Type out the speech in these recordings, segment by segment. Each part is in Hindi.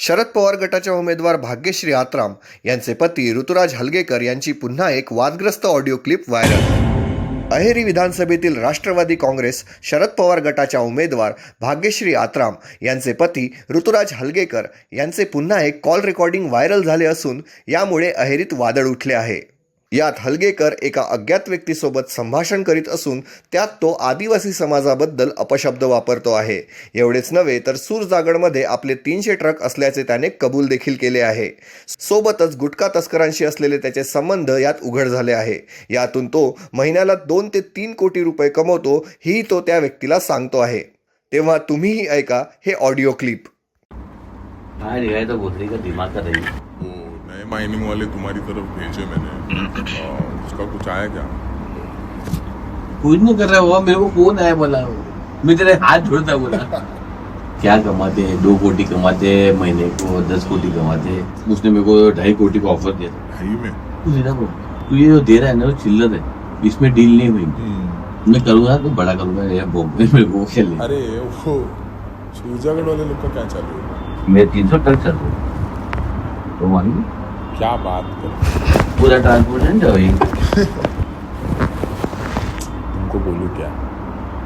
शरद पवार गटाच्या उमेदवार भाग्यश्री आत्राम यांचे पती ऋतुराज हलगेकर यांची पुन्हा एक वादग्रस्त ऑडिओ क्लिप व्हायरल. अहेरी विधानसभेतील राष्ट्रवादी काँग्रेस शरद पवार गटाच्या उमेदवार भाग्यश्री आत्राम यांचे पती ऋतुराज हलगेकर यांचे पुन्हा एक कॉल रेकॉर्डिंग व्हायरल झाले असून यामुळे अहेरीत वादळ उठले आहे. यात हलगेकर एका अज्ञात व्यक्तीसोबत संभाषण करीत असून त्यात तो आदिवासी समाजाबद्दल अपशब्द वापरतो आहे. एवढेच नव्हे तर सूरजागडमध्ये आपले तीनशे ट्रक असल्याचे त्याने कबूल देखील केले आहे. सोबतच गुटखा तस्करांशी असलेले त्याचे संबंध यात उघड झाले आहे. यातून तो महिन्याला दोन ते तीन कोटी रुपये कमवतो ही तो त्या व्यक्तीला सांगतो आहे. तेव्हा तुम्हीही ऐका हे ऑडिओ क्लिप. काय रिवाय बोलली का दिमाग का माइनिंग वाले तुम्हारी तरफ़ भेजे मैंने उसका कुछ आया क्या कुछ नहीं कर रहा हुआ मेरे को फ़ोन आया बोला? मैं तेरे हाथ जोड़ता बोला। क्या कमाते हैं? दो कोटी कमाते हैं महीने को दस कोटी कमाते हैं। उसने मेरे को ढाई कोटी का ऑफ़र दिया था। ढाई में? तू सीधा बोल। तू ये जो दे रहा है ना वो चिल्लर है। इसमें डील नहीं हुई। मैं करूँगा तो बड़ा करूँगा या बॉम्बे मेरे को खेल अरे वो सूरजागढ़ वाले लोग का क्या चालू है? मैं तीन सौ ट्रक चल रहा तो मान लो, क्या बात कर पूरा ट्रांसपोर्टेशन भाई तुमको बोलूँ क्या?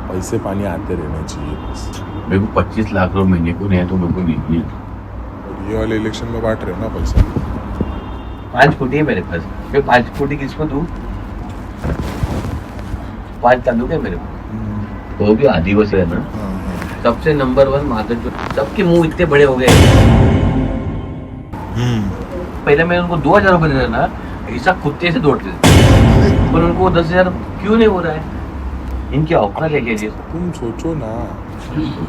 पैसे पानी आते रहने चाहिए बस। मेरे को पच्चीस लाख रुपए महीने को नहीं है तो मेरे को नहीं है। और ये वाले इलेक्शन में बांट रहे हो ना पैसा? पाँच कोटी है मेरे पास। मैं पाँच कोटी किसको दूँ? पाँच तालुक है मेरे को तो भी आदिवासी है ना? हाँ, हाँ। सबसे नंबर वन माधव जो सबके मुँह इतने बड़े हो गए। पहले मैं उनको दो हज़ार रुपये दे रहा ना ऐसा कुत्ते से दौड़ते थे। पर उनको दस हज़ार क्यों नहीं हो रहा है? इनकी औकात है? क्या तुम सोचो ना।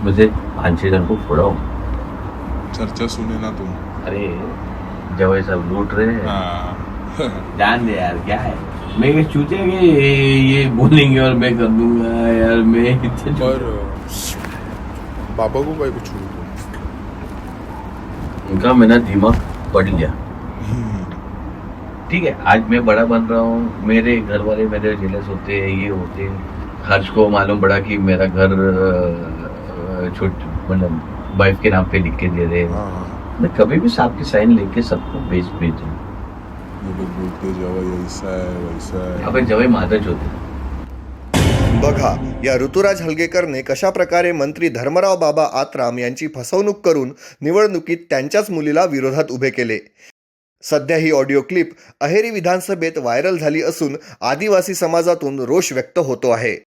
मुझे पाँच छह जन को फोड़ाओ चर्चा सुने ना तुम। अरे जब ये सब लूट रहे हैं। हाँ। ध्यान दे यार क्या है? मैं ये चूते कि ये बोलेंगे और मैं कर दूँगा यार मैं इतने पर बाबा को भाई कुछ छोड़ दो। उनका मेरा दिमाग पड़ गया। ठीक है आज मैं बड़ा बन रहा हूँ. मेरे घर वाले मेरे जेलस होते हैं ये होते हैं. हर्ष को मालूम पड़ा कि मेरा घर छोट मतलब वाइफ के नाम पे लिख के दे रहे हैं। मैं कभी भी साहब की साइन लेके सबको भेज भेजूँ है है। अबे जवाई महाराज होते बघा या ऋतुराज हलगेकरने कशा प्रकारे मंत्री धर्मराव बाबा आत्राम यांची फसवणूक करून निवडणुकीत त्यांच्याच मुलीला विरोधात उभे केले? सध्या ही ऑडिओ क्लिप अहेरी विधानसभेत व्हायरल झाली असून आदिवासी समाजातून रोष व्यक्त होतो आहे.